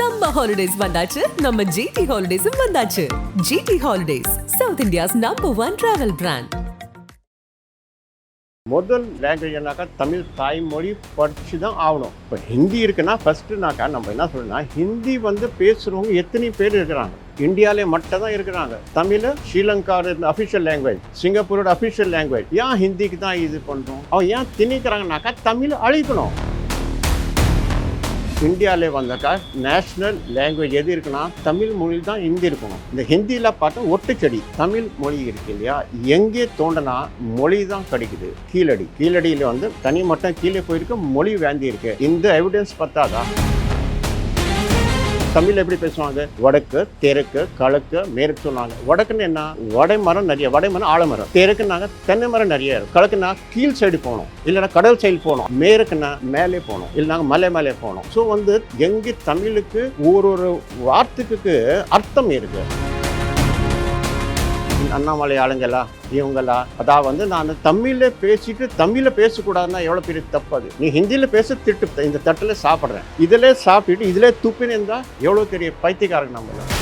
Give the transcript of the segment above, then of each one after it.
Summer holidays வந்தாச்சு. நம்ம GT ஹாலிடேஸும் வந்தாச்சு. GT holidays south India's number one travel brand முதல் லாங்குவேஜ்னாக்கா தமிழ் தாய்மொழி படிச்சு தான் ஆகணும். இப்போ ஹிந்தி இருக்குன்னா ஃபஸ்ட்டுனாக்கா நம்ம என்ன சொல்லணும்னா ஹிந்தி வந்து பேசுகிறவங்க எத்தனை பேர் இருக்கிறாங்க? இந்தியாவிலே மட்டும் தான் இருக்கிறாங்க. தமிழ் ஸ்ரீலங்காவோட அஃபிஷியல் லாங்குவேஜ் சிங்கப்பூரோட அஃபிஷியல் லாங்குவேஜ் ஏன் ஹிந்திக்கு தான் இது பண்ணுறோம் அவன் ஏன் திணிக்கிறாங்கனாக்கா தமிழ் அழிக்கணும். இந்தியாவிலே வந்தாக்கா நேஷ்னல் லாங்குவேஜ் எது இருக்குன்னா தமிழ் மொழி தான் ஹிந்தி இருக்கணும் இந்த ஹிந்தியில் பார்த்தா ஒட்டுச்செடி தமிழ் மொழி இருக்கு இல்லையா? எங்கே தோண்டனா மொழி தான் கிடைக்குது. கீழடி. கீழடியில் வந்து தனி மட்டும் கீழே போயிருக்கு மொழி வேந்தி இருக்கு இந்த எவிடன்ஸ் பார்த்தாதான் தமிழ் எப்படி பேசுவாங்க? வடக்கு தெற்கு கிழக்கு மேற்கு சொன்னாங்க. வடக்குன்னு என்ன? வடை மரம் நிறைய வடை மரம் ஆலமரம் தெற்குனாங்க தென்னை மரம் நிறைய இருக்கும் கிழக்குனா கீழ் சைடு போகணும். இல்லைன்னா கடல் சைடு போகணும். மேற்குனா மேலே போகணும். இல்லைனாங்க மலை மேலே போகணும். ஸோ வந்து எங்கே தமிழுக்கு ஒரு ஒரு வார்த்தைக்கு அர்த்தம் இருக்குது அண்ணாமலை ஆளுங்களா இவங்களா? அதான் வந்து நான் தமிழில் பேசிட்டு தமிழில் பேசக்கூடாதுன்னா எவ்வளோ பெரிய தப்பு அது? நீ ஹிந்தியில் பேச திட்டு இந்த தட்டில் சாப்பிட்றேன். இதில் சாப்பிட்டு இதில் துப்பின்னு இருந்தால் எவ்வளோ பெரிய பைத்தியக்காரங்க நம்மள?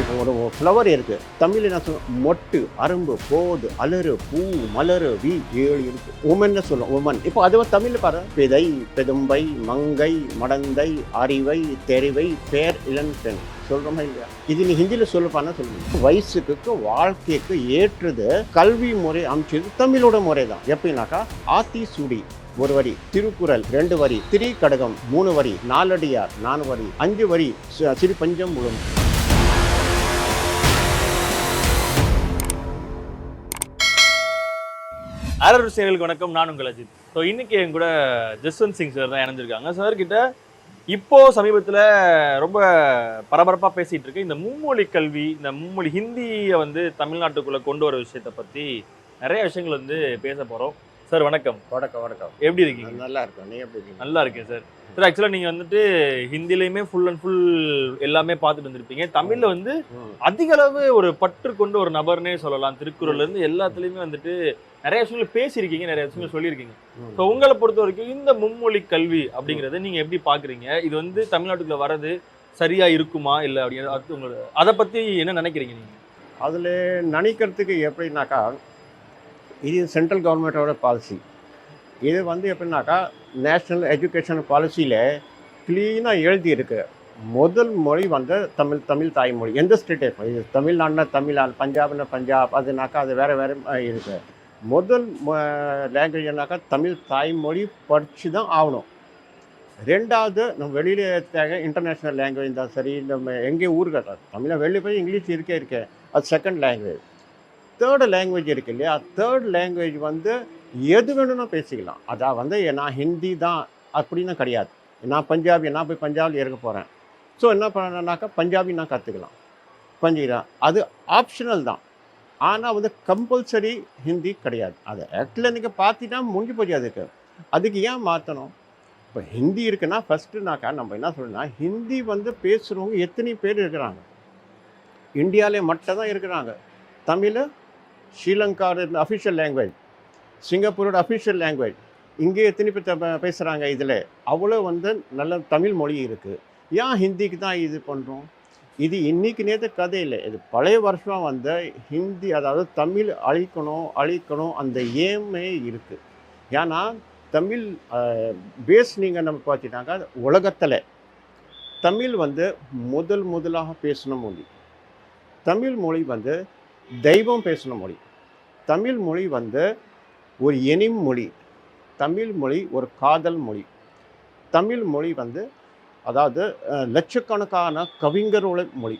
இப்போ ஒரு ஃப்ளவர் இருக்குது தமிழ் என்ன சொல்லுவோம் மொட்டு அரும்பு போது அலறு பூ மலரு வி ஏழு இருக்கு. உமன்னு சொல்லுவோம் உமன் இப்போ அதுவும் தமிழில் பாரு. பிதை பெதும்பை மங்கை மடந்தை அறிவை தெரிவை பேர் இளம்பெண் சொல்றோமா இல்லையா? இது நீ ஹிந்தியில் சொல்லப்பான்னா சொல்லுங்க. வயசுக்கு வாழ்க்கைக்கு ஏற்றது கல்வி முறை அமைச்சது தமிழோட முறை தான். எப்படின்னாக்கா ஆத்தி சுடி ஒரு வரி. திருக்குறள் ரெண்டு வரி. திரி கடகம் மூணு வரி. நாலடியார் நாலு வரி. அஞ்சு வரி. சிறு பஞ்சம் முழும் ஆரர் சேனலுக்கு வணக்கம். நான் உங்கள் அஜித். ஸோ இன்னைக்கு என் கூட ஜஸ்வந்த் சிங் சார் தான் இணைஞ்சிருக்காங்க. சார் கிட்ட இப்போ சமீபத்தில் ரொம்ப பரபரப்பாக பேசிட்டு இருக்கு இந்த மும்மொழி கல்வி இந்த மும்மொழி ஹிந்தியை வந்து தமிழ்நாட்டுக்குள்ள கொண்டு வர விஷயத்தை பற்றி நிறைய விஷயங்கள் வந்து பேச போகிறோம் சார் வணக்கம். வணக்கம் வணக்கம். எப்படி இருக்கீங்க? நல்லா இருக்கும். நீ எப்படி இருக்கீங்க? நல்லா இருக்கேன் சார் சார் ஆக்சுவலாக நீங்கள் வந்துட்டு ஹிந்திலையுமே ஃபுல் அண்ட் ஃபுல் எல்லாமே பார்த்துட்டு வந்திருப்பீங்க. தமிழில் வந்து அதிக அளவு ஒரு பற்று கொண்ட ஒரு நபர்னே சொல்லலாம். திருக்குறள்லேருந்து எல்லாத்துலேயுமே வந்துட்டு நிறைய விஷயங்கள் பேசியிருக்கீங்க நிறைய விஷயங்கள் சொல்லியிருக்கீங்க. ஸோ உங்களை பொறுத்த வரைக்கும் இந்த மும்மொழி கல்வி அப்படிங்கிறத நீங்கள் எப்படி பார்க்குறீங்க? இது வந்து தமிழ்நாட்டுக்குள்ள வர்றது சரியாக இருக்குமா? இல்லை அப்படிங்கிறது அது உங்களோட அதை பற்றி என்ன நினைக்கிறீங்க நீங்கள் அதில் நினைக்கிறதுக்கு எப்படின்னாக்கா இது சென்ட்ரல் கவர்மெண்ட்டோட பாலிசி இது வந்து எப்படின்னாக்கா நேஷ்னல் எஜுகேஷன் பாலிசியில் க்ளீனாக எழுதியிருக்கு. முதல் மொழி வந்து தமிழ் தமிழ் தாய்மொழி. எந்த ஸ்டேட்டே இது தமிழ்நாடுனா தமிழ்நாடு பஞ்சாப்னா பஞ்சாப் அதுனாக்கா அது வேறு வேறு இருக்குது முதல் லாங்குவேஜ்னாக்கா தமிழ் தாய்மொழி படித்து தான் ஆகணும். ரெண்டாவது நம்ம வெளியில் தேங்க இன்டர்நேஷ்னல் லாங்குவேஜ் தான் சரி நம்ம எங்கே ஊருக்கு தமிழை வெளியே போய் இங்கிலீஷ் இருக்கே இருக்கே. அது செகண்ட் லாங்குவேஜ் தேர்டு லாங்குவேஜ் இருக்கு இல்லையா? தேர்ட் லாங்குவேஜ் வந்து எது வேணும்னா பேசிக்கலாம். அதான் வந்து நான் ஹிந்தி தான் அப்படின்னு கிடையாது. நான் பஞ்சாபி நான் போய் பஞ்சாபில் இருக்க போகிறேன் ஸோ என்ன பண்ணனாக்கா பஞ்சாபி நான் கற்றுக்கலாம் பஞ்சிக்கலாம் அது ஆப்ஷனல் தான். ஆனால் வந்து கம்பல்சரி ஹிந்தி கிடையாது. அது ஆக்டில் நீங்கள் பார்த்தீங்கன்னா முடிஞ்சு போச்சு அதுக்கு. அதுக்கு ஏன் மாற்றணும் இப்போ ஹிந்தி இருக்குன்னா ஃபஸ்ட்டுனாக்கா நம்ம என்ன சொல்லணும்னா ஹிந்தி வந்து பேசுகிறவங்க எத்தனை பேர் இருக்கிறாங்க? இந்தியாவிலே மட்டும் தான் இருக்கிறாங்க. தமிழ் ஸ்ரீலங்காவோட அஃபிஷியல் லாங்குவேஜ் சிங்கப்பூரோட அஃபிஷியல் லாங்குவேஜ் இங்கே எத்தனை பேர் பேசுகிறாங்க இதில்? அவ்வளோ வந்து நல்ல தமிழ் மொழி இருக்குது ஏன் ஹிந்திக்கு தான் இது பண்ணுறோம் இது இன்னைக்கு நேற்று கதை இல்லை. இது பழைய வருஷம் வந்த ஹிந்தி அதாவது தமிழ் அழிக்கணும் அழிக்கணும் அந்த ஏமே இருக்குது ஏன்னா தமிழ் பேஸ் நீங்கள் நம்ம பார்த்தீங்கன்னாக்கா உலகத்தில் தமிழ் வந்து முதல் முதலாக பேசின மொழி. தமிழ் மொழி வந்து தெய்வம் பேசின மொழி. தமிழ் மொழி வந்து ஒரு எனிம் மொழி தமிழ் மொழி ஒரு காதல் மொழி. தமிழ் மொழி வந்து அதாவது லட்சக்கணக்கான கவிஞரோட மொழி.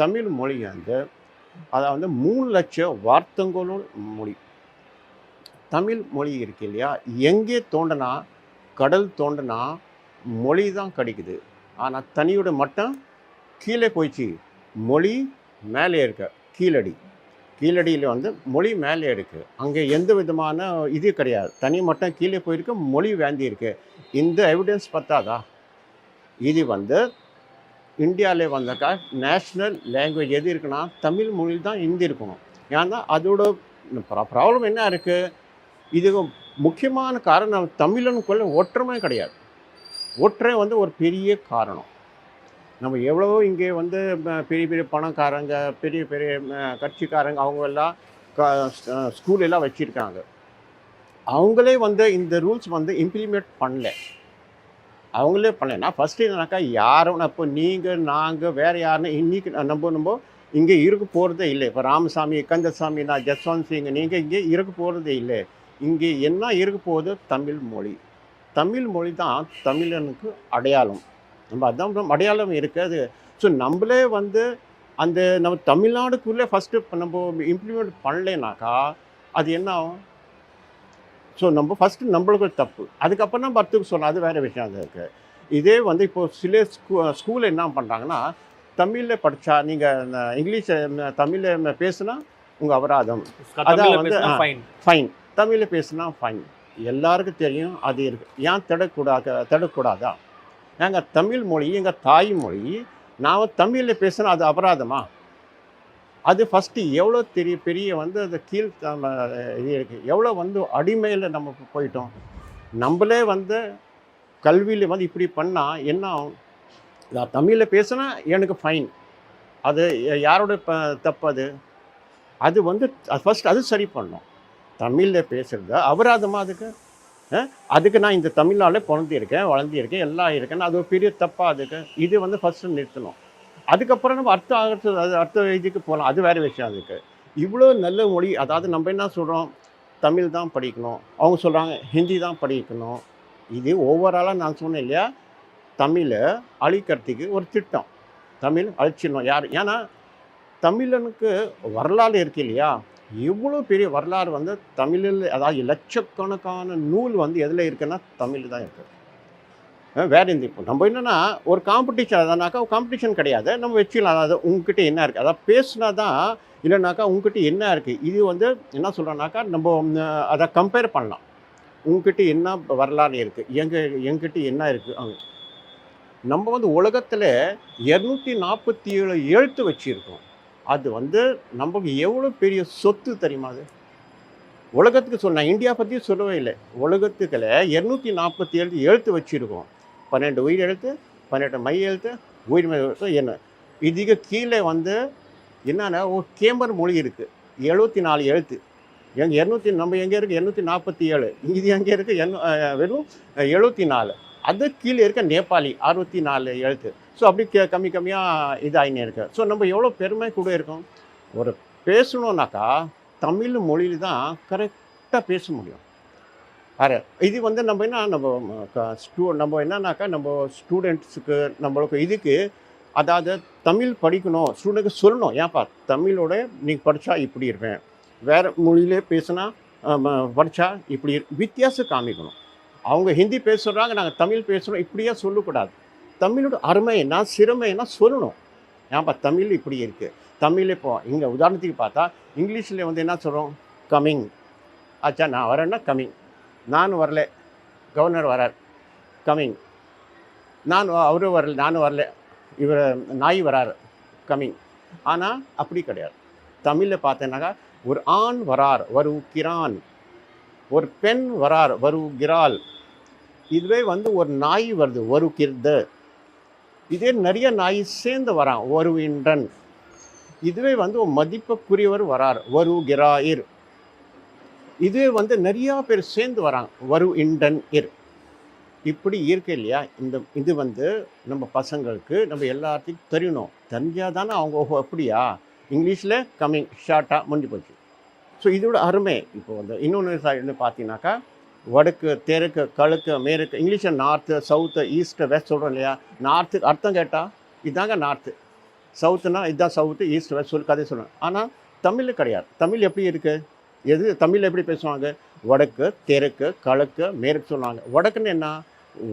தமிழ் மொழி வந்து அதாவது மூணு லட்சம் வார்த்தங்களோட மொழி. தமிழ் மொழி இருக்கு இல்லையா? எங்கே தோண்டனா கடல் தோண்டனா மொழி தான் கிடைக்குது. ஆனால் தனியோட மட்டும் கீழே போயிடுச்சு. மொழி மேலே இருக்க கீழடி. கீழடியில் வந்து மொழி மேலே இருக்குது அங்கே எந்த விதமான இது கிடையாது. தனி மட்டும் கீழே போயிருக்கு மொழி வேந்தி இருக்குது இந்த எவிடன்ஸ் பத்தாதா? இது வந்து இந்தியாவில் வந்தாக்கா நேஷ்னல் லாங்குவேஜ் எது இருக்குன்னா தமிழ் மொழி தான் இந்தி இருக்கணும். ஏன்னா அதோட ப்ராப்ளம் என்ன இருக்குது இது முக்கியமான காரணம் தமிழனுக்குள்ள ஒற்றுமை கிடையாது. ஒற்றை வந்து ஒரு பெரிய காரணம். நம்ம எவ்வளவோ இங்கே வந்து பெரிய பெரிய பணக்காரங்க பெரிய பெரிய கட்சிக்காரங்க அவங்க எல்லாம் க ஸ்கூல் எல்லாம் வச்சுருக்காங்க. அவங்களே வந்து இந்த ரூல்ஸ் வந்து இம்ப்ளிமெண்ட் பண்ணல. அவங்களே பண்ணல. நான் ஃபஸ்ட்டு என்னன்னாக்கா யாரும் இப்போ நீங்கள் நாங்கள் வேறு யாருன்னு இன்னைக்கு நம்ம நம்ம இங்கே இருக்க போகிறதே இல்லை. இப்போ ராமசாமி கந்தசாமி நான் ஜஸ்வந்த் சிங் நீங்கள் இங்கே இருக்க போகிறதே இல்லை. இங்கே என்ன இருக்க போகுது? தமிழ் மொழி. தமிழ் மொழி தான் தமிழனுக்கு அடையாளம். நம்ம அதான் அடையாளம் இருக்குது ஸோ நம்மளே வந்து அந்த நம்ம தமிழ்நாடுக்குள்ளே ஃபஸ்ட்டு நம்ம இம்ப்ளிமெண்ட் பண்ணலைனாக்கா அது என்ன ஆகும்? ஸோ நம்ம ஃபஸ்ட்டு நம்மளுக்கு தப்பு. அதுக்கப்புறம் நம்ம அடுத்துக்கு சொன்னோம் அது வேறு விஷயம் அது இருக்குது இதே வந்து இப்போ சில ஸ்கூ ஸ்கூலில் என்ன பண்ணுறாங்கன்னா தமிழில் படித்தா நீங்கள் இங்கிலீஷில் தமிழில் பேசுனா உங்கள் அபராதம். தமிழ்ல வந்து. ஃபைன் ஃபைன் தமிழில் பேசுனா ஃபைன் எல்லாருக்கும் தெரியும் அது இருக்கு. ஏன் தடக்கூடாது தடக்கூடாதா? நாங்கள் தமிழ் மொழி எங்கள் தாய்மொழி நான் தமிழில் பேசினா அது அபராதமா? அது ஃபஸ்ட்டு எவ்வளோ தெரிய பெரிய வந்து அது கீழ் இது இருக்குது எவ்வளோ வந்து அடிமையில் நம்ம போயிட்டோம். நம்மளே வந்து கல்வியில் வந்து இப்படி பண்ணால் என்ன ஆகும்? நான் தமிழில் பேசுனா எனக்கு ஃபைன் அது யாரோட ப தப்பு அது? அது வந்து ஃபஸ்ட் அது சரி பண்ணும் தமிழில் பேசுகிறத அபராதமாக அதுக்கு? அதுக்கு நான் இந்த தமிழ்நாடு பிறந்திருக்கேன் வளர்ந்திருக்கேன் எல்லாம் இருக்கேன். அது ஒரு பெரிய தப்பாக அதுக்கு. இது வந்து ஃபஸ்ட்டு நிறுத்தணும். அதுக்கப்புறம் நம்ம அடுத்த அடுத்த அது அடுத்த இதுக்கு போகலாம். அது வேறு விஷயம் அதுக்கு. இவ்வளோ நல்ல மொழி அதாவது நம்ம என்ன சொல்கிறோம் தமிழ் தான் படிக்கணும். அவங்க சொல்கிறாங்க ஹிந்தி தான் படிக்கணும். இது ஓவராலாக நான் சொன்னேன் இல்லையா? தமிழை அழிக்கிறதுக்கு ஒரு திட்டம். தமிழ் அழிச்சிடணும். யார்? ஏன்னா தமிழனுக்கு வரலாறு இருக்கு இல்லையா? இவ்வளோ பெரிய வரலாறு வந்து தமிழில் அதாவது லட்சக்கணக்கான நூல் வந்து எதில் இருக்குன்னா தமிழ் தான் இருக்குது வேற இந்த இப்போ நம்ம என்னென்னா ஒரு காம்படிஷன் அதனாக்கா காம்படிஷன் கிடையாது. நம்ம வச்சுக்கலாம். அதாவது உங்ககிட்ட என்ன இருக்குது அதாவது பேசுனா தான் இல்லைனாக்கா உங்ககிட்ட என்ன இருக்குது இது வந்து என்ன சொல்கிறோன்னாக்கா நம்ம அதை கம்பேர் பண்ணலாம். உங்ககிட்ட என்ன வரலாறு இருக்குது எங்கள் எங்கிட்ட என்ன இருக்குது நம்ம வந்து உலகத்தில் இரநூத்தி நாற்பத்தி ஏழு எழுத்து வச்சுருக்கோம். அது வந்து நமக்கு எவ்வளோ பெரிய சொத்து தெரியுமா அது? உலகத்துக்கு சொன்ன இந்தியா பற்றி சொல்லவே இல்லை. உலகத்துக்கில் இரநூத்தி நாற்பத்தி ஏழு எழுத்து வச்சுருக்கோம். பன்னெண்டு உயிர் எழுத்து பன்னெண்டு மை எழுத்து உயிர் எழுத்து என்ன? இதுக்கு கீழே வந்து என்னென்னா ஒரு கேம்பர் மொழி இருக்குது எழுபத்தி நாலு எழுத்து. எங்கள் இரநூத்தி நம்ம எங்கே இருக்குது இரநூத்தி நாற்பத்தி ஏழு இது எங்கே இருக்குது வெறும் எழுபத்தி நாலு. அது கீழே இருக்க நேபாளி அறுபத்தி நாலு எழுத்து. ஸோ அப்படி கே கம்மி கம்மியாக இதாகினே இருக்கு. ஸோ நம்ம எவ்வளோ பெருமை கூட இருக்கோம்? ஒரு பேசணுன்னாக்கா தமிழ் மொழியில் தான் கரெக்டாக பேச முடியும். வேறு இது வந்து நம்ம என்ன நம்ம ஸ்டூ நம்ம என்னன்னாக்கா நம்ம ஸ்டூடெண்ட்ஸுக்கு நம்மளுக்கு இதுக்கு அதாவது தமிழ் படிக்கணும் ஸ்டூடெண்ட்க்கு சொல்லணும். ஏன்ப்பா தமிழோட நீங்கள் படித்தா இப்படி இருப்பேன். வேறு மொழியிலே பேசுனா படித்தா இப்படி வித்தியாசம் காமிக்கணும். அவங்க ஹிந்தி பேசுகிறாங்க நாங்கள் தமிழ் பேசுகிறோம் இப்படியே சொல்லக்கூடாது. தமிழோட அருமை என்ன சிறுமை சொல்லணும். ஏன்ப்பா தமிழ் இப்படி இருக்குது தமிழ் இப்போ இங்கே உதாரணத்துக்கு பார்த்தா இங்கிலீஷில் வந்து என்ன சொல்கிறோம் கம்மிங் ஆச்சா நான் வரேன்னா கம்மிங் நான் வரல. கவர்னர் வரார். கம்மிங் நான் அவரும் வரல நானும் வரல. இவர் நாய் வரார். கம்மிங் ஆனால் அப்படி கிடையாது. தமிழில் பார்த்தேன்னாக்கா ஒரு ஆண் வரார் வருகிறான் ஒரு பெண் வரார் வருகிறாள். இதுவே வந்து ஒரு நாய் வருது வருகிறது. இதே நிறைய நாய் சேர்ந்து வரான் வருகின்றன். இதுவே வந்து ஒரு மதிப்புக்குரியவர் வரார் வருகிறாயிர். இதுவே வந்து நிறையா பேர் சேர்ந்து வராங்க வரு இண்டன் இர். இப்படி இருக்கு இல்லையா? இந்த இது வந்து நம்ம பசங்களுக்கு நம்ம எல்லாத்தையும் தெரியணும் தெரிஞ்சால் தானே அவங்க ஓஹோ அப்படியா? இங்கிலீஷில் கம்மிங் ஷார்ட்டாக முடிஞ்சு போச்சு. ஸோ இதோட அருமை இப்போ வந்து இன்னொன்று சைடு பார்த்தீங்கன்னாக்கா வடக்கு தெற்கு கழுக்கு மேற்கு இங்கிலீஷில் நார்த்து சவுத்து ஈஸ்ட்டு வெஸ்ட் சொல்கிறோம் இல்லையா? நார்த்துக்கு அர்த்தம் கேட்டால் இதாங்க நார்த்து. சவுத்துனா இதுதான் சவுத்து ஈஸ்ட் வெஸ்ட் சொல்லி கதை சொல்லணும் ஆனால் தமிழ் கிடையாது. தமிழ் எப்படி இருக்குது எது தமிழில் எப்படி பேசுவாங்க? வடக்கு தெற்கு கழுக்கு மேற்கு சொல்லுவாங்க வடக்குன்னு என்ன?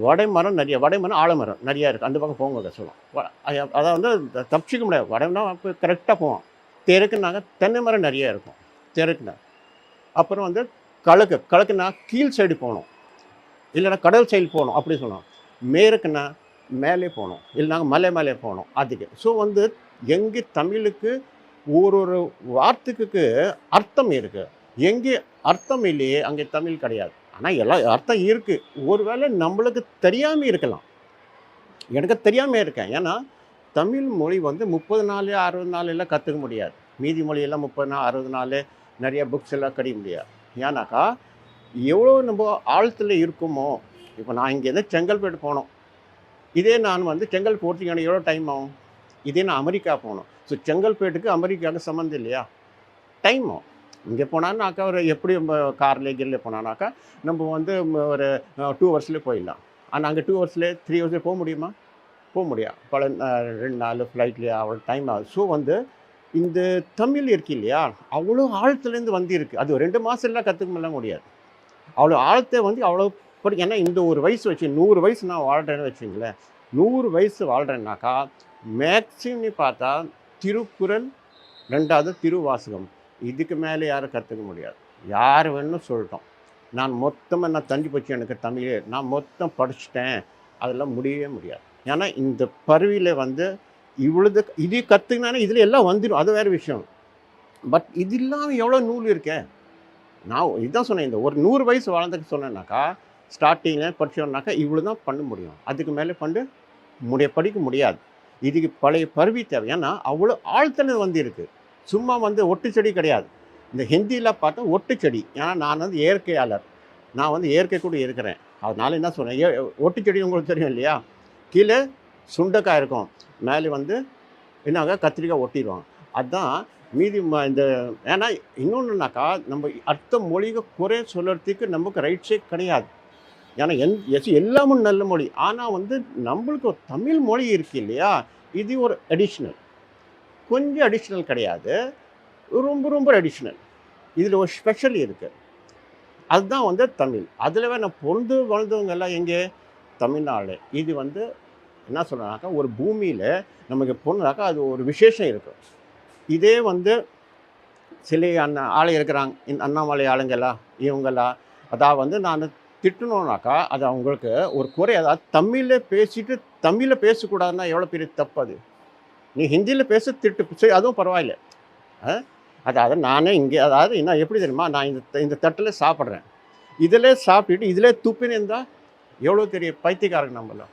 வடைமரம் நிறைய வடைமரம் ஆலமரம் நிறையா இருக்குது அந்த பக்கம் போங்க சொல்லுவோம். அதாவது வந்து த- தப்பிச்சிக்க முடியாது. வடைனா கரெக்டாக போவோம். தெற்குனாங்க தென்னை மரம் நிறையா இருக்கும். திரட்டினேன் அப்புறம் வந்து கழுக்கு கிழக்குனா கீழ் சைடு போகணும். இல்லைன்னா கடல் சைடு போகணும் அப்படி சொல்லணும். மேற்குனா மேலே போகணும் இல்லைனா மலை மேலே போகணும் அதுக்கு. ஸோ வந்து எங்கே தமிழுக்கு ஒரு ஒரு வார்த்தைக்கு அர்த்தம் இருக்குது எங்கே அர்த்தம் இல்லையே அங்கே தமிழ் கிடையாது. ஆனால் எல்லாம் அர்த்தம் இருக்குது ஒருவேளை நம்மளுக்கு தெரியாமல் இருக்கலாம். எனக்கு தெரியாமல் இருக்கேன். ஏன்னா தமிழ் மொழி வந்து முப்பது நாள் அறுபது நாள் எல்லாம் கற்றுக்க முடியாது. மீதி மொழியெல்லாம் முப்பது நாள் அறுபது நாள் நிறைய புக்ஸ் எல்லாம் கிடைக்க முடியாது. ஏன்னாக்கா எவ்வளோ நம்ம ஆழத்தில் இருக்குமோ இப்போ நான் இங்கேருந்து செங்கல்பேட்டு போனோம். இதே நான் வந்து செங்கல் போகிறதுக்கு எனக்கு எவ்வளோ டைம் ஆகும்? இதே நான் அமெரிக்கா போகணும் ஸோ செங்கல்பேட்டுக்கு அமெரிக்காவுக்கு சம்மந்தம் இல்லையா? டைம் ஆகும். இங்கே போனான்னாக்கா ஒரு எப்படி நம்ம காரில் கீரில் போனானாக்கா நம்ம வந்து ஒரு டூ ஹவர்ஸ்லேயே போயிடலாம். ஆனால் அங்கே டூ ஹவர்ஸ்லேயே த்ரீ ஹவர்ஸ்லேயே போக முடியுமா? போக முடியாது. பல ரெண்டு நாள் ஃப்ளைட்லேயே அவ்வளோ டைம் ஆகுது. ஸோ வந்து இந்த தமிழ் இருக்கு இல்லையா? அவ்வளோ ஆழத்துலேருந்து வந்திருக்கு. அது ரெண்டு மாதம்லாம் கற்றுக்க முடியாது. அவ்வளோ ஆழத்தை வந்து அவ்வளோ படி ஏன்னா இந்த ஒரு வயசு வச்சு நூறு வயசு நான் வாழ்கிறேன்னு வச்சுங்களேன். நூறு வயசு வாழ்கிறேன்னாக்கா மேக்ஸிமம் பார்த்தா திருக்குறள் ரெண்டாவது திருவாசகம். இதுக்கு மேலே யாரும் கற்றுக்க முடியாது. யார் வேணும் சொல்லிட்டோம் நான் மொத்தமாக நான் தண்டி போச்சு எனக்கு தமிழ். நான் மொத்தம் படிச்சிட்டேன். அதெல்லாம் முடியவே முடியாது. ஏன்னா இந்த பருவியில் வந்து இவ்வளவு இது கற்றுக்கினாலே இதில் எல்லாம் வந்துடும் அது வேறு விஷயம். பட் இது இல்லாமல் எவ்வளோ நூல் இருக்கேன் நான் இதுதான் சொன்னேன் இந்த ஒரு நூறு வயசு வாழ்ந்துக்கு சொன்னேன்னாக்கா ஸ்டார்டிங்கில் படிச்சோம்னாக்கா இவ்வளோ தான் பண்ண முடியும். அதுக்கு மேலே பண்ணு முடிய படிக்க முடியாது. இதுக்கு பழைய பருவி தேவை. ஏன்னா அவ்வளோ ஆழ்த்தல் வந்து இருக்கு. சும்மா வந்து ஒட்டு செடி கிடையாது. இந்த ஹிந்தியில் பார்த்தா ஒட்டு செடி. ஏன்னா நான் வந்து இயற்கையாளர். நான் வந்து இயற்கை கூட இருக்கிறேன். அதனால் என்ன சொன்னேன்? ஏ ஒட்டு செடி உங்களுக்கு தெரியும் இல்லையா? கீழே சுண்டைக்காய் இருக்கும். மேலே வந்து என்னாங்க கத்திரிக்காய் ஒட்டிடுவாங்க. அதுதான் மீதி ம- இந்த ஏன்னா இன்னொன்றுனாக்கா நம்ம அடுத்த மொழியை குறை சொல்கிறதுக்கு நமக்கு ரைட்ஸே கிடையாது. ஏன்னா எந் எஸ் எல்லாமும் நல்ல மொழி. ஆனால் வந்து நம்மளுக்கு ஒரு தமிழ் மொழி இருக்கு இல்லையா? இது ஒரு அடிஷ்னல் கொஞ்சம் அடிஷ்னல் கிடையாது. ரொம்ப ரொம்ப அடிஷ்னல் இதில் ஒரு ஸ்பெஷல் இருக்குது அதுதான் வந்து தமிழ். அதில் நான் பொழுது வளர்ந்தவங்க எல்லாம் எங்கே? தமிழ்நாடு. இது வந்து என்ன சொல்கிறாக்கா ஒரு பூமியில் நமக்கு பொண்ணுனாக்கா அது ஒரு விசேஷம் இருக்கும். இதே வந்து சில அண்ணா ஆளை இருக்கிறாங்க இந்த அண்ணாமலை ஆளுங்களா இவங்களா அதாவது வந்து நான் திட்டணும்னாக்கா அது அவங்களுக்கு ஒரு குறை. அதாவது தமிழில் பேசிட்டு தமிழில் பேசக்கூடாதுன்னா எவ்வளோ பெரிய தப்பு அது? நீ ஹிந்தியில் பேச திட்டு சரி அதுவும் பரவாயில்ல. ஆ? அதாவது நானே இங்கே அதாவது என்ன எப்படி தெரியுமா நான் இந்த இந்த தட்டில் சாப்பிட்றேன். இதில் சாப்பிட்டுட்டு இதில் துப்பின்னு இருந்தால் எவ்வளோ பெரிய பைத்தியக்காரங்க நம்மள?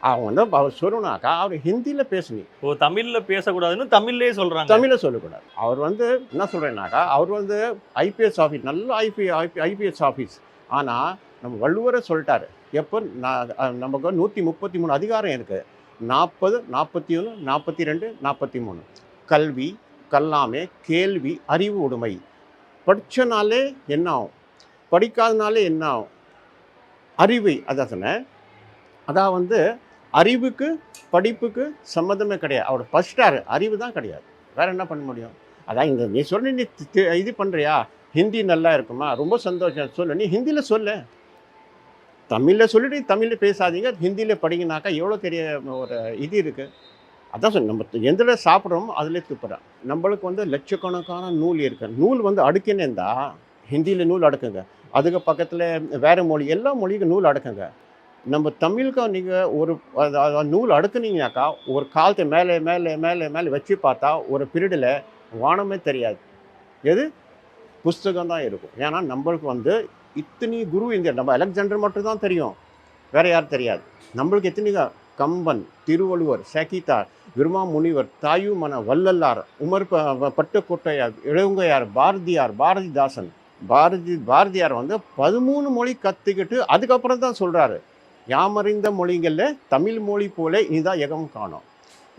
அவன் வந்து அவர் சொல்லணும்னாக்கா அவர் ஹிந்தியில் பேசணும் ஓ தமிழ்ல பேசக்கூடாதுன்னு தமிழ்லயே சொல்றாங்க. தமிழில் சொல்லக்கூடாது. அவர் வந்து என்ன சொல்கிறேன்னாக்கா அவர் வந்து ஐபிஎஸ் ஆஃபீஸ் நல்ல ஐபி ஐபி ஐபிஎஸ் ஆஃபீஸ். ஆனால் நம்ம வள்ளுவரை சொல்லிட்டாரு. எப்போ நான் நமக்கு நூற்றி முப்பத்தி மூணு அதிகாரம் இருக்குது நாற்பது நாற்பத்தி ஒன்று நாற்பத்தி ரெண்டு நாற்பத்தி மூணு. கல்வி கல்லாமை கேள்வி அறிவு உடைமை. படித்தனாலே என்ன ஆகும்? படிக்காதனாலே என்ன ஆகும்? அறிவை அதான் சொன்னேன். அதான் வந்து அறிவுக்கு படிப்புக்கு சம்மந்தமே கிடையாது. அவர் படிச்சிட்டாரு அறிவு தான் கிடையாது. வேறு என்ன பண்ண முடியும்? அதான் இந்த நீ சொல்லி நீ இது பண்ணுறியா ஹிந்தி நல்லா இருக்குமா? ரொம்ப சந்தோஷம். சொல்லு. நீ ஹிந்தியில் சொல்லு. தமிழில் சொல்லிட்டு தமிழில் பேசாதீங்க. ஹிந்தியில் படிங்கனாக்கா எவ்வளோ பெரிய ஒரு இது இருக்குது அதான் சொன்ன நம்ம எந்த சாப்பிட்றோமோ அதிலே துப்புறேன். நம்மளுக்கு வந்து லட்சக்கணக்கான நூல் இருக்கு. நூல் வந்து அடுக்குன்னு ஹிந்தியில் நூல் அடுக்குங்க. அதுக்கு பக்கத்தில் வேறு மொழி எல்லா மொழிக்கும் நூல் அடுக்குங்க. நம்ம தமிழுக்கு நீங்கள் ஒரு நூல் அடுக்குனீங்கனாக்கா ஒரு காலத்தை மேலே மேலே மேலே மேலே வச்சு பார்த்தா ஒரு பீரியடில் வானமே தெரியாது. எது? புஸ்தகம் தான் இருக்கும். ஏன்னா நம்மளுக்கு வந்து இத்தனை குரு இங்கே நம்ம அலெக்சாண்டர் மட்டும் தான் தெரியும். வேறு யாரும் தெரியாது. நம்மளுக்கு எத்தனை கம்பன் திருவள்ளுவர் சகிதார் விருமா முனிவர் தாயுமன வல்லல்லார் உமர் பட்டுக்கோட்டையார் இளங்கையார் பாரதியார் பாரதிதாசன் பாரதி பாரதியார் வந்து பதிமூணு மொழி கற்றுக்கிட்டு அதுக்கப்புறம் தான் சொல்கிறாரு யாமறிந்த மொழிகளில் தமிழ் மொழி போல இதுதான் எகம் காணும்.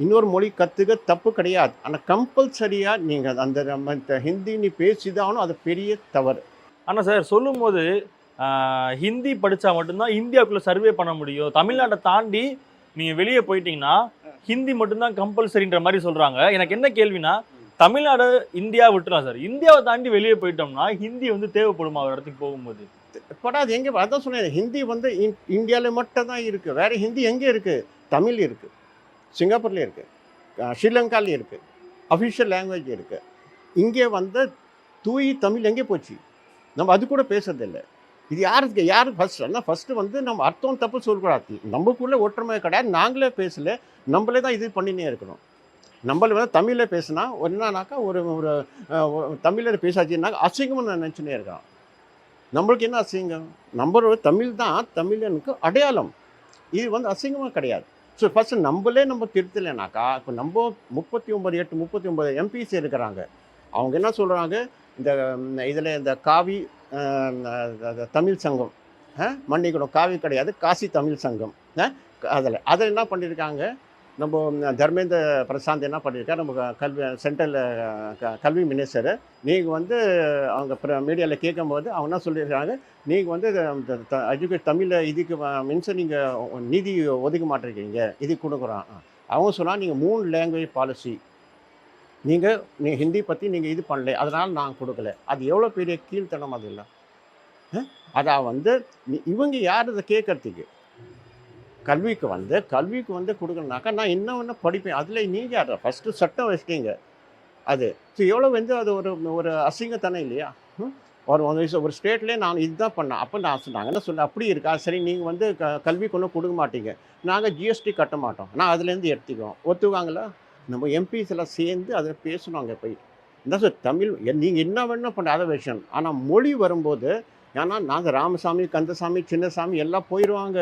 இன்னொரு மொழி கற்றுக்க தப்பு கிடையாது. ஆனால் கம்பல்சரியாக நீங்கள் அந்த நம்ம இந்த ஹிந்தி நீ பேசிதானோ அது பெரிய தவறு. ஆனால் சார் சொல்லும்போது ஹிந்தி படித்தா மட்டும்தான் இந்தியாவுக்குள்ளே சர்வே பண்ண முடியும். தமிழ்நாட்டை தாண்டி நீங்கள் வெளியே போயிட்டீங்கன்னா ஹிந்தி மட்டும்தான் கம்பல்சரின்ற மாதிரி சொல்கிறாங்க எனக்கு என்ன கேள்வினா தமிழ்நாடு இந்தியா விட்டுலாம் சார். இந்தியாவை தாண்டி வெளியே போயிட்டோம்னா ஹிந்தி வந்து தேவைப்படுமா ஒரு இடத்துக்கு போகும்போது? படாது எங்கே அதான் சொன்னேன் ஹிந்தி வந்து இந்தியாவில் மட்டும் தான் இருக்குது வேறு ஹிந்தி எங்கே இருக்குது தமிழ் இருக்குது சிங்கப்பூரில் இருக்குது ஸ்ரீலங்காலையும் இருக்குது அஃபிஷியல் லாங்குவேஜ் இருக்குது இங்கே வந்து தூய் தமிழ் எங்கே போச்சு? நம்ம அது கூட பேசுறதில்ல. இது யாருக்கு யார் ஃபர்ஸ்ட் ஆனால் ஃபஸ்ட்டு வந்து நம்ம அர்த்தம் தப்பு சொல்லக்கூடாது. நம்மக்குள்ளே ஒற்றுமை கிடையாது. நாங்களே பேசல. நம்மளே தான் இது பண்ணினே இருக்கணும். நம்மள வந்து தமிழில் பேசினா என்னன்னாக்கா ஒரு ஒரு தமிழர் தமிழில் பேசாச்சுன்னாக்கா அசிங்கம்னு நினச்சினே இருக்கான். நம்மளுக்கு என்ன அசிங்கம்? நம்மளோட தமிழ் தான் தமிழனுக்கு அடையாளம். இது வந்து அசிங்கமாக கிடையாது. ஸோ ஃபஸ்ட்டு நம்மளே நம்ம திருத்தலைனாக்கா இப்போ நம்ம முப்பத்தி ஒம்பது எட்டு முப்பத்தி ஒம்பது எம்பிசி இருக்கிறாங்க. அவங்க என்ன சொல்கிறாங்க இந்த இதில் இந்த காவி தமிழ் சங்கம். மன்னிக்கணும். காவி கிடையாது. காசி தமிழ் சங்கம். அதில் அதில் என்ன பண்ணியிருக்காங்க நம்ம தர்மேந்திர பிரசாந்த் என்ன பண்ணியிருக்காரு? நம்ம கல்வி சென்ட்ரல் கல்வி மினிஸ்டரு நீங்கள் வந்து அவங்க மீடியாவில் கேட்கும்போது அவங்க என்ன சொல்லியிருக்காங்க? நீங்கள் வந்து எஜுகேட் தமிழில் இதுக்கு மீன்ஸ் நீங்கள் நிதி ஒதுக்க மாட்டேங்கிறீங்க இது கொடுக்குறோம் அவங்க சொன்னால் நீங்கள் மூணு லேங்குவேஜ் பாலிசி நீங்கள் நீங்கள் ஹிந்தி பற்றி நீங்கள் இது பண்ணல. அதனால் நான் கொடுக்கல. அது எவ்வளோ பெரிய கீழ்த்தனம் அது இல்லை. அதான் வந்து இவங்க யார் இதை கேட்கறதுக்கு? கல்விக்கு வந்து கல்விக்கு வந்து கொடுக்கணுனாக்கா நான் என்ன ஒன்று படிப்பேன். அதில் நீங்கள் ஆடுற ஃபஸ்ட்டு சட்டம் வச்சுட்டீங்க. அது ஸோ எவ்வளோ வந்து அது ஒரு ஒரு அசிங்கத்தனம் இல்லையா? ம்? ஒரு வயசு ஒரு ஸ்டேட்லேயே நான் இதுதான் பண்ணேன். அப்போ நான் நாங்கள் என்ன சொல்ல அப்படி இருக்கா? சரி நீங்கள் வந்து க கல்விக்கு ஒன்றும் கொடுக்க மாட்டீங்க. நாங்கள் ஜிஎஸ்டி கட்ட மாட்டோம். நான் அதுலேருந்து எடுத்துக்குவோம். ஒத்துக்குவாங்களா? நம்ம எம்பிஸ் எல்லாம் சேர்ந்து அதில் பேசணும் அங்கே போய். என்ன சார் தமிழ் நீங்கள் என்ன வேணும் பண்ண அதை விஷயம் ஆனால் மொழி வரும்போது ஏன்னா நாங்கள் ராமசாமி கந்தசாமி சின்னசாமி எல்லாம் போயிடுவாங்க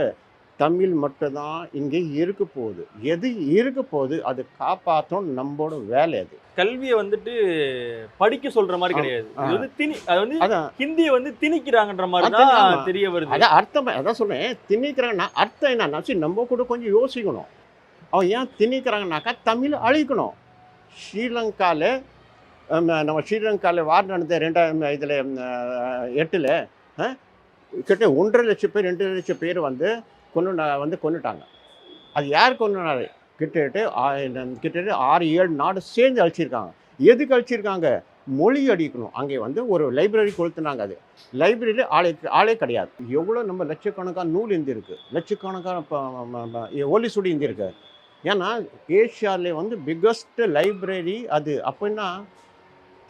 தமிழ் மட்டும்தான் இங்கே இருக்க போகுது. எது இருக்க போகுது அது காப்பாற்றணும் நம்மளோட வேலை அது. கல்வியை வந்துட்டு படிக்க சொல்ற மாதிரி கிடையாது. இது வந்து திணி அது வந்து ஹிந்தியை வந்து திணிக்கிறாங்கன்ற மாதிரி. தான் தெரிய வருது. அதான் அர்த்தம் அதான் சொல்றேன். திணிக்கிறாங்கன்னா அர்த்தம் என்னன்னா நம்ம கூட கொஞ்சம் யோசிக்கணும். அவன் ஏன் திணிக்கிறாங்கனாக்கா தமிழ் அழிக்கணும். ஸ்ரீலங்காவில் நம்ம ஸ்ரீலங்காவில் வார் நடந்த ரெண்டாயிரம் இதில் எட்டில் கிட்ட ஒன்றரை லட்சம் பேர் ரெண்டு லட்சம் பேர் வந்து கொண்டு வந்து கொண்டுட்டாங்க. அது யார் கொண்டுனாரு கிட்டத்தட்ட கிட்டத்தட்ட ஆறு ஏழு நாடு சேர்ந்து அழிச்சிருக்காங்க. எதுக்கு அழிச்சிருக்காங்க? மொழி அடிக்கணும். அங்கே வந்து ஒரு லைப்ரரி கொளுத்துனாங்க அது. லைப்ரரியில் ஆளே ஆளே கிடையாது. எவ்வளோ நம்ம லட்சக்கணக்கான நூல் இருந்திருக்கு லட்சக்கணக்கான ஒலி சுடி இருந்திருக்கு ஏன்னா ஏஷியாவிலே வந்து பிக்கஸ்ட் லைப்ரரி அது. அப்படின்னா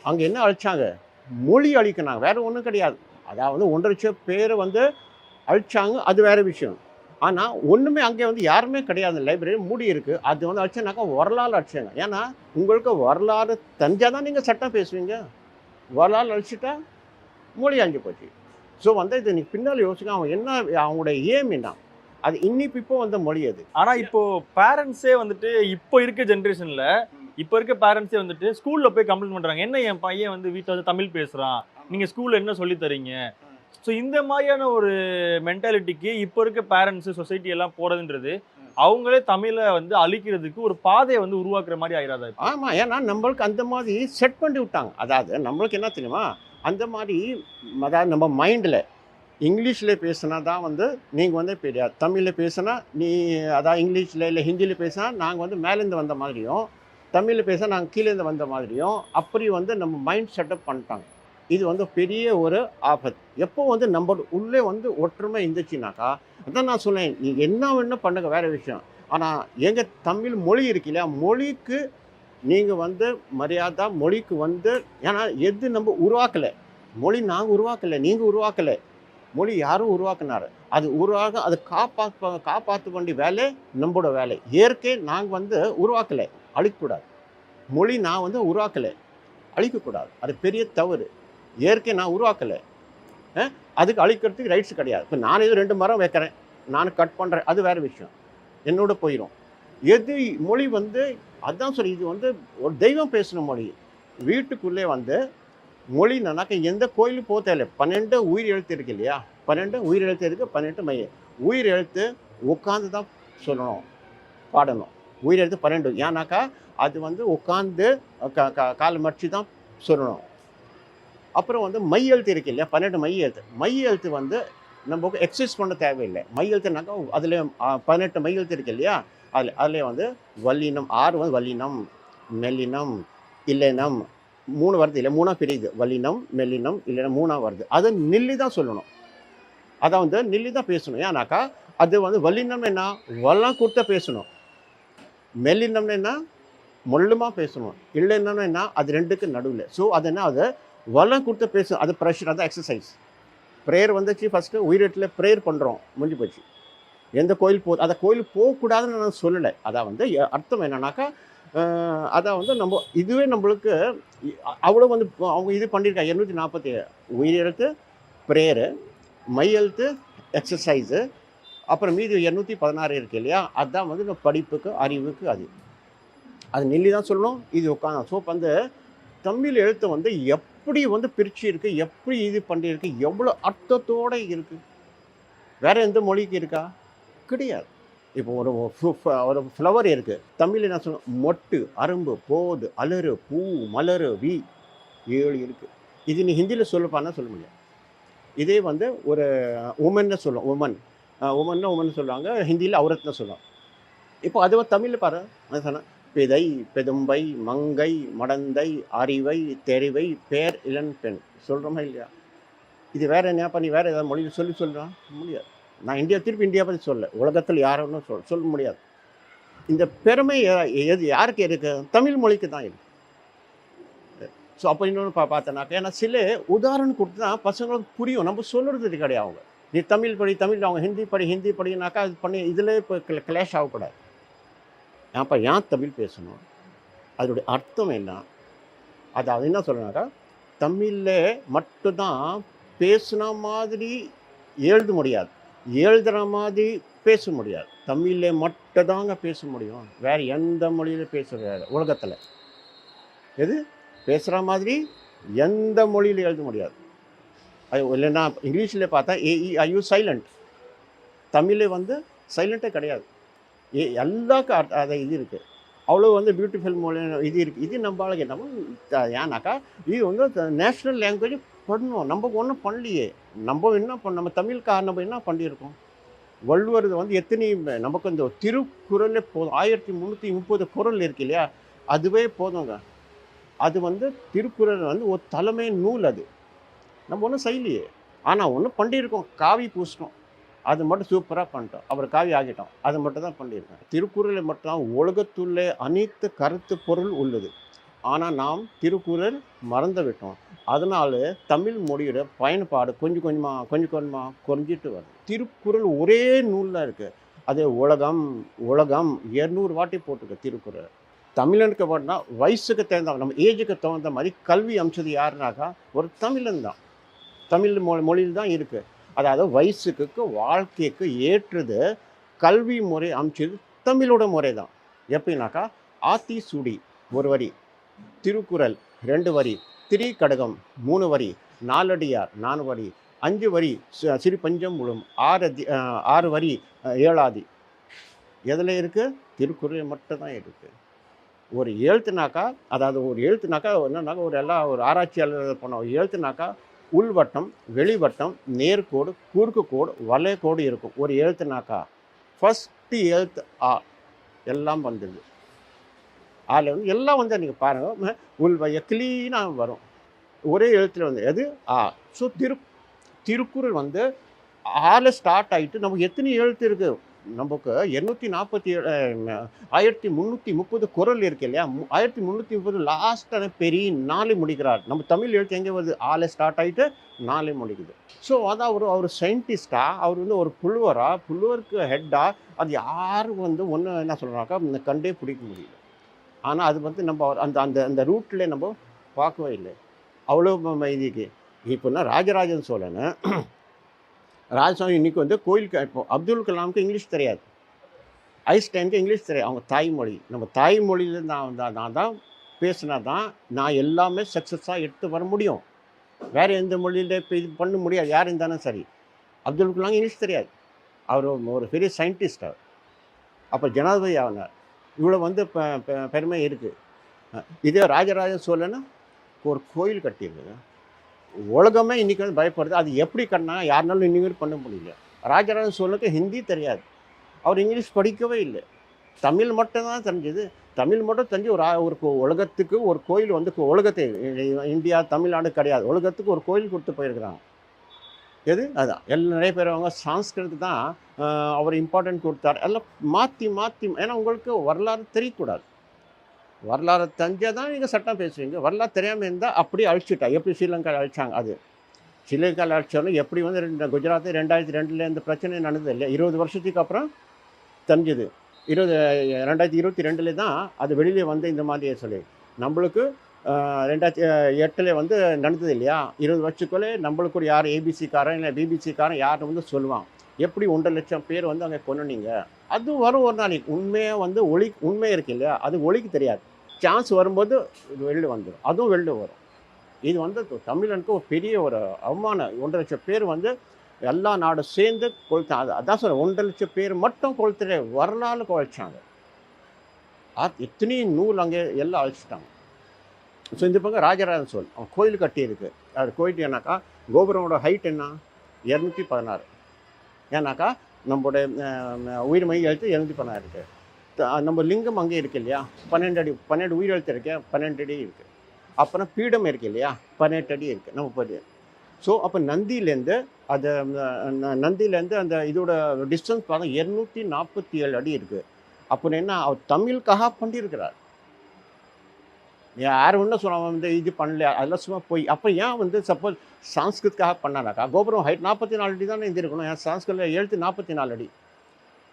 அங்கே என்ன அழிச்சாங்க? மொழி அழிக்கினாங்க வேறு ஒன்றும் கிடையாது. அதாவது ஒன்றரை லட்சம் பேரை வந்து அழிச்சாங்க. அது வேறு விஷயம். ஆனால் ஒன்றுமே அங்கே வந்து யாருமே கிடையாது. லைப்ரரி மூடி இருக்குது அது வந்து அடிச்சனாக்கா வரலாறு அடிச்சாங்க ஏன்னா உங்களுக்கு வரலாறு தெரிஞ்சால் தான் நீங்கள் சட்டம் பேசுவீங்க. வரலாறு அழிச்சிட்டா மொழி அழிஞ்சு போச்சு. ஸோ வந்து இது நீ பின்னால் யோசிக்க அவன் என்ன அவங்களுடைய ஏம் என்ன? அது இன்னிப்பு இப்போ வந்து மொழி அது. ஆனால் இப்போ பேரண்ட்ஸே வந்துட்டு இப்போ இருக்க ஜென்ரேஷனில் இப்போ இருக்க பேரண்ட்ஸே வந்துட்டு ஸ்கூலில் போய் கம்ப்ளைண்ட் பண்ணுறாங்க என்ன என் பையன் வந்து வீட்டில் வந்து தமிழ் பேசுகிறான் நீங்கள் ஸ்கூலில் என்ன சொல்லி தரீங்க? ஸோ இந்த மாதிரியான ஒரு மென்டாலிட்டிக்கு இப்போ இருக்க பேரண்ட்ஸ் சொசைட்டி எல்லாம் போறதுன்றது அவங்களே தமிழை வந்து அழிக்கிறதுக்கு ஒரு பாதையை வந்து உருவாக்குற மாதிரி இப்போ? ஆமாம் ஏன்னா நம்மளுக்கு அந்த மாதிரி செட் பண்ணி விட்டாங்க. அதாவது நம்மளுக்கு என்ன தெரியுமா? அந்த மாதிரி அதாவது நம்ம மைண்டில் இங்கிலீஷில் பேசுனா தான் வந்து நீங்கள் வந்து பெரிய தமிழில் பேசுனா நீ அதாவது இங்கிலீஷில் இல்லை ஹிந்தியில் பேசினா நாங்கள் வந்து மேலேருந்து வந்த மாதிரியும் தமிழில் பேசினா நாங்கள் கீழேருந்து வந்த மாதிரியும் அப்படி வந்து நம்ம மைண்ட் செட்டப் பண்ணிட்டாங்க. இது வந்து பெரிய ஒரு ஆபத்து. எப்போ வந்து நம்ம உள்ளே வந்து ஒற்றுமை இருந்துச்சுனாக்கா அதான் நான் சொன்னேன் நீ என்ன வேணும் பண்ணுங்க வேறு விஷயம். ஆனால் எங்கள் தமிழ் மொழி இருக்கு இல்லையா? மொழிக்கு நீங்கள் வந்து மரியாதை மொழிக்கு வந்து ஏன்னா எது நம்ம உருவாக்கலை? மொழி நாங்கள் உருவாக்கலை நீங்கள் உருவாக்கலை. மொழி யாரும் உருவாக்கினார். அது உருவாக அது காப்பாற்ற காப்பாற்ற வேண்டிய வேலை நம்மளோட வேலை. இயற்கை நாங்கள் வந்து உருவாக்கலை அழிக்கக்கூடாது. மொழி நான் வந்து உருவாக்கலை அழிக்கக்கூடாது. அது பெரிய தவறு. இயற்கை நான் உருவாக்கலை. அதுக்கு அழிக்கிறதுக்கு ரைட்ஸ் கிடையாது. இப்போ நான் ஏதோ ரெண்டு மரம் வைக்கிறேன். நான் கட் பண்ணுறேன் அது வேறு விஷயம். என்னோட போயிடும் எது மொழி வந்து அதுதான் சொல்லி இது வந்து ஒரு தெய்வம் பேசின மொழி. வீட்டுக்குள்ளே வந்து மொழி நனாக்க எந்த கோயிலும் போக தேவையில்லை. பன்னெண்டு உயிர் எழுத்து இருக்கு இல்லையா? பன்னெண்டு உயிர் எழுத்து இருக்குது பன்னெண்டு மைய உயிர் எழுத்து உட்காந்து தான் சொல்லணும் பாடணும். உயிர் எழுத்து பன்னெண்டு. ஏன்னாக்கா அது வந்து உட்காந்து க க கால் மடிச்சு தான் சொல்லணும். அப்புறம் வந்து மை எழுத்து இருக்கு இல்லையா? பன்னெண்டு மை எழுத்து மை எழுத்து வந்து நமக்கு எக்ஸசைஸ் பண்ண தேவையில்லை. மை எழுத்துனாக்கா அதில் பதினெட்டு மை எழுத்து இருக்கு இல்லையா? அதில் அதில் வந்து வல்லினம் ஆறு வந்து வல்லினம் மெல்லினம் இல்லைனம் மூணு வருது இல்லை மூணாக பிரியுது. வல்லினம் மெல்லினம் இல்லைன்னா மூணாக வருது. அது நில்லி தான் சொல்லணும். அதை வந்து நில்லி தான் பேசணும். ஏன்னாக்கா அது வந்து வல்லினம் என்ன? வல்லாம் கொடுத்த பேசணும். மெல்லினம்னு என்ன? மொல்லுமா பேசணும். இல்லைன்னா என்ன? அது ரெண்டுக்கு நடுவில். ஸோ அது என்ன? அது வளம் கொடுத்து பேசும் அது ப்ரெஷர் அது எக்ஸசைஸ் ப்ரேயர் வந்துச்சு ஃபஸ்ட்டு உயிரிட்டில் ப்ரேயர் பண்ணுறோம் முடிஞ்சு போச்சு. எந்த கோயில் போ அதை கோயிலுக்கு போகக்கூடாதுன்னு நான் சொல்லலை. அதான் வந்து அர்த்தம் என்னன்னாக்கா அதான் வந்து நம்ம இதுவே நம்மளுக்கு அவ்வளோ வந்து அவங்க இது பண்ணியிருக்காங்க இரநூத்தி நாற்பத்தி உயிரெழுத்து ப்ரேயரு மையெழுத்து எக்ஸசைஸு அப்புறம் மீதி இரநூத்தி பதினாறு இருக்கு இல்லையா? அதுதான் வந்து இந்த படிப்புக்கு அறிவுக்கு அது. அது நெல்லி தான் சொல்லணும் இது உட்காந்து ஸோ வந்து தமிழ் எழுத்து வந்து எப் எப்படி வந்து பிரிச்சு இருக்கு எப்படி இது பண்ணியிருக்கு எவ்வளோ அர்த்தத்தோடு இருக்கு? வேற எந்த மொழிக்கு இருக்கா? கிடையாது. இப்போ ஒரு ஒரு ஃப்ளவர் இருக்குது தமிழ் என்ன சொல்லணும் மொட்டு அரும்பு போது அலறு பூ மலரு வி ஏழு இருக்குது இது நீ ஹிந்தியில் சொல்லப்பான்னா சொல்ல முடியாது. இதே வந்து ஒரு உமன்னு சொல்லும் உமன் உமன்னு உமன் சொல்லுவாங்க ஹிந்தியில் அவுரத்னு சொல்லுவாங்க. இப்போ அதுவும் தமிழில் பாரு. சொன்னேன். பிதை பெதும்பை மங்கை மடந்தை அறிவை தெரிவை பேர் இளன் பெண். சொல்கிறோமா இல்லையா? இது வேறு என்ன பண்ணி வேறு ஏதாவது மொழியில் சொல்லி சொல்கிறான் முடியாது. நான் இந்தியா திருப்பி இந்தியா பற்றி சொல்ல உலகத்தில் யாரும் சொல் சொல்ல முடியாது. இந்த பெருமை எது யாருக்கு இருக்கு? தமிழ் மொழிக்கு தான் இருக்கு. ஸோ அப்போ இன்னொன்று பா பார்த்தனாக்க ஏன்னா சில உதாரணம் கொடுத்து தான் பசங்களுக்கு புரியும். நம்ம சொல்கிறது கிடையாது அவங்க. நீ தமிழ் படி தமிழ் அவங்க ஹிந்தி படி ஹிந்தி படினாக்கா அது பண்ணி இதில் இப்போ கிளாஷ் ஆகக்கூடாது. அப்போ ஏன் தமிழ் பேசணும்? அதனுடைய அர்த்தம் என்ன? அது அது என்ன சொல்கிறனாக்கா தமிழில் மட்டும்தான் பேசுன மாதிரி எழுத முடியாது. எழுதுகிற மாதிரி பேச முடியாது. தமிழில் மட்டும்தாங்க பேச முடியும். வேறு எந்த மொழியில் பேச முடியாது உலகத்தில். எது? பேசுகிற மாதிரி எந்த மொழியில் எழுத முடியாது. அது இல்லைன்னா இங்கிலீஷில் பார்த்தா ஏஇ யூ சைலண்ட். தமிழில் வந்து சைலண்ட்டே கிடையாது. ஏ அதை இது இருக்குது அவ்வளோ வந்து பியூட்டிஃபுல் மொழி இது இருக்குது இது நம்ம ஆளுக்கு நம்ம ஏன்னாக்கா இது வந்து நேஷ்னல் லாங்குவேஜ் பண்ணணும். நம்ம ஒன்றும் பண்ணலையே. நம்ம என்ன பண்ண நம்ம தமிழ்கார நம்ம என்ன பண்ணியிருக்கோம்? வள்ளுவர் வந்து எத்தனை நமக்கு இந்த திருக்குறளே போதும். ஆயிரத்தி முந்நூற்றி முப்பது குறள் இருக்கு இல்லையா? அதுவே போதுங்க. அது வந்து திருக்குறள் வந்து ஒரு தலைமை நூல் அது. நம்ம ஒன்றும் செய்யலையே. ஆனால் ஒன்று பண்ணியிருக்கோம். காவி பூசிட்டோம். அது மட்டும் சூப்பராக பண்ணிட்டோம். அப்புறம் காவி ஆகிட்டோம். அது மட்டும் தான் பண்ணியிருக்கேன். திருக்குறளை மட்டும் உலகத்துள்ளே அனைத்து கருத்து பொருள் உள்ளது. ஆனால் நாம் திருக்குறள் மறந்து விட்டோம். அதனால தமிழ் மொழியோட பயன்பாடு கொஞ்சம் கொஞ்சமாக கொஞ்சம் கொஞ்சமாக குறைஞ்சிட்டு வருது. திருக்குறள் ஒரே நூலில் இருக்குது அது உலகம் உலகம் இரநூறு வாட்டி போட்டிருக்கு திருக்குறள். தமிழனுக்கு பார்த்தா வயசுக்கு தகுந்த நம்ம ஏஜுக்கு தகுந்த மாதிரி கல்வி அம்சது யாருனாக்கா ஒரு தமிழன் தான். தமிழ் மொ மொழியில் தான் இருக்குது அதாவது வயசுக்கு வாழ்க்கைக்கு ஏற்றது கல்வி முறை அமைச்சது தமிழோட முறை தான் எப்படின்னாக்கா ஆத்தி சுடி ஒரு வரி திருக்குறள் ரெண்டு வரி திரி கடகம் மூணு வரி நாலடியார் நாலு வரி அஞ்சு வரி சிறு பஞ்சம் முழும் ஆறு அதி ஆறு வரி ஏழாதி. எதில் இருக்குது திருக்குறள் மட்டும் தான் இருக்குது ஒரு எழுத்துனாக்கா அதாவது ஒரு எழுத்துனாக்கா என்னன்னாக்கா ஒரு எல்லா ஒரு ஆராய்ச்சியாளர் பண்ண ஒரு எழுத்துனாக்கா உள்வட்டம் வெளிவட்டம் நேர்கோடு குறுக்கு கோடு வளையக்கோடு இருக்கும். ஒரு எழுத்துனாக்கா ஃபஸ்ட்டு எழுத்து ஆ எல்லாம் வந்துடுது. அதில் வந்து எல்லாம் வந்து நீங்கள் பாருங்கள் உள்வைய க்ளீனாக வரும். ஒரே எழுத்தில் வந்து எது? ஆ. ஸோ திரு திருக்குறள் வந்து ஆல ஸ்டார்ட் ஆகிட்டு நமக்கு எத்தனை எழுத்து இருக்குது நமக்கு எண்ணூற்றி நாற்பத்தி ஏழு ஆயிரத்தி முந்நூற்றி முப்பது குரல் இருக்கு இல்லையா? மு- ஆயிரத்தி முந்நூற்றி முப்பது லாஸ்ட்டான பெரிய நாளை முடிக்கிறார். நம்ம தமிழ் எழுத்து எங்கே வருது? ஆளை ஸ்டார்ட் ஆகிட்டு நாளை முடிக்குது. ஸோ அதான் அவர் அவர் சயின்டிஸ்டாக அவர் வந்து ஒரு புல்வராக புல்வருக்கு ஹெட்டாக அது யாரும் வந்து ஒன்று என்ன சொல்கிறாக்கா கண்டே பிடிக்க முடியல. ஆனால் அது வந்து நம்ம அவர் அந்த அந்த அந்த ரூட்டில் நம்ம பார்க்கவே இல்லை. அவ்வளோ ம- இதுக்கு இப்போனா ராஜராஜன் சோழன் ராஜசாமி இன்றைக்கி வந்து கோயிலுக்கு இப்போ அப்துல் கலாமுக்கு இங்கிலீஷ் தெரியாது. ஐஸ்டைனுக்கு இங்கிலீஷ் தெரியாது. அவங்க தாய்மொழி நம்ம தாய்மொழியில நான் வந்தால் நான் தான் பேசினா தான் நான் எல்லாமே சக்ஸஸாக எடுத்து வர முடியும். வேறு எந்த மொழியில் இப்போ இது பண்ண முடியாது. யார் இருந்தாலும் சரி. அப்துல் கலாம் இங்கிலீஷ் தெரியாது. அவர் ஒரு பெரிய சயின்டிஸ்ட் அவர். அப்போ ஜனாதிபதி ஆகினார் இவ்வளோ வந்து பெ- பெ- பெருமை இருக்குது இதே ராஜராஜ சோழன் ஒரு கோயில் கட்டியிருக்குது உலகமே இன்றைக்கி வந்து பயப்படுது. அது எப்படி கட்டினா யாருனாலும் இன்றைக்கி பண்ண முடியல. ராஜராஜ சோழனுக்கு ஹிந்தி தெரியாது. அவர் இங்கிலீஷ் படிக்கவே இல்லை. தமிழ் மட்டும்தான் தெரிஞ்சது. தமிழ் மட்டும் தெரிஞ்சு ஒரு ஒரு உலகத்துக்கு ஒரு கோயில் வந்து உலகத்தை இந்தியா தமிழ்நாடு கிடையாது. உலகத்துக்கு ஒரு கோயில் கொடுத்து போயிருக்கிறாங்க. எது? அதுதான் எல்லாம் நிறைய பேர் அவங்க சான்ஸ்கிருத் தான் அவர் இம்பார்ட்டன்ட் கொடுத்தார். எல்லாம் மாற்றி மாற்றி ஏன்னா உங்களுக்கு வரலாறு தெரியக்கூடாது. வரலாறு தெரிஞ்சால் தான் நீங்கள் சட்டம் பேசுவீங்க. வரலாறு தெரியாமல் இருந்தால் அப்படியே அழிச்சிட்டா. எப்படி ஸ்ரீலங்கா அழிச்சாங்க? அது ஸ்ரீலங்காவில் அழிச்சாலும் எப்படி வந்து ரெண்டு குஜராத் ரெண்டாயிரத்தி ரெண்டில் இந்த பிரச்சனை நடந்தது இல்லையா? இருபது வருஷத்துக்கு அப்புறம் தெரிஞ்சுது. இருபது ரெண்டாயிரத்தி இருபத்தி ரெண்டில் தான் அது வெளியிலே வந்து இந்த மாதிரியே சொல்லி. நம்மளுக்கு ரெண்டாயிரத்தி எட்டில் வந்து நடந்தது இல்லையா? இருபது வருஷத்துக்குள்ளே நம்மளுக்கு ஒரு யார் ஏபிசிக்காரன் இல்லை பிபிசிக்காரன் யாரும் வந்து சொல்லுவான். எப்படி ஒன்றரை லட்சம் பேர் வந்து அங்கே கொண்டுனீங்க அது வரும் ஒரு நாளைக்கு. உண்மையாக வந்து ஒளி உண்மை இருக்கு இல்லையா? அது ஒளிக்கு தெரியாது. சான்ஸ் வரும்போது இது வெளில வந்துடும் அதுவும் வெளில வரும். இது வந்து தமிழனுக்கு ஒரு பெரிய ஒரு அவமானம். ஒன்றரை லட்சம் பேர் வந்து எல்லா நாடும் சேர்ந்து கொளுத்தாங்க அது அதான் சொல்ல ஒன்றரை லட்சம் பேர் மட்டும் கொளுத்துட்டு வரலாறு குழைச்சாங்க அது நூல் அங்கே எல்லாம் அழைச்சிட்டாங்க. ஸோ இந்த பக்கம் ராஜராஜன் சோல் அவன் கோயில் கட்டியிருக்கு. அது கோயில் என்னக்கா கோபுரமோட ஹைட் என்ன? இரநூத்தி பதினாறு. ஏன்னாக்கா நம்மளுடைய உயிர் உயிர்மை எழுத்து இரநூத்தி பதினாறு இருக்குது நம்ம லிங்கம் அங்கே இருக்கு இல்லையா? பன்னெண்டு அடி பன்னெண்டு உயிரெழுத்து இருக்கேன் இருக்கு பன்னெண்டு அடி இருக்குது அப்புறம் பீடம் இருக்கு இல்லையா? பன்னெண்டு அடி இருக்குது நம்ம படி. ஸோ அப்போ நந்தியிலேருந்து அது நந்திலேருந்து நந்தியிலேருந்து அந்த இதோட டிஸ்டன்ஸ் பார்த்தா இரநூத்தி நாற்பத்தி ஏழு அடி இருக்குது அப்போ என்ன அவர் தமிழுக்காக பண்ணியிருக்கிறார். யார் ஒன்றும் சொல்ல வந்து இது பண்ணல அதெல்லாம் சும்மா போய் அப்போ ஏன் வந்து சப்போஸ் சான்ஸ்கிருத்காக பண்ணானாக்கா கோபுரம் ஹைட் நாற்பத்தி நாலு அடி தானே இருந்திருக்கணும் ஏன் சான்ஸ்கிருத்தில் எழுத்து நாற்பத்தி நாலு அடி.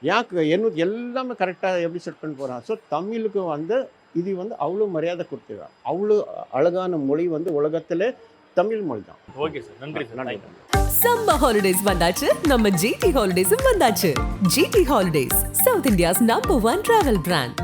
ஏன் எண்ணூற்றி எல்லாமே கரெக்டாக எப்படி செட் பண்ணி போகிறான் ஸோ தமிழுக்கு வந்து இது வந்து அவ்வளோ மரியாதை கொடுத்துருக்காங்க அவ்வளோ அழகான மொழி வந்து உலகத்தில் தமிழ் மொழி தான். ஓகே சார் நன்றி சார் நன்றி. சம்மர் ஹாலிடேஸ் வந்தாச்சு. நம்ம ஜிடி ஹாலிடேஸும் வந்தாச்சு. GT holidays south India's number one travel brand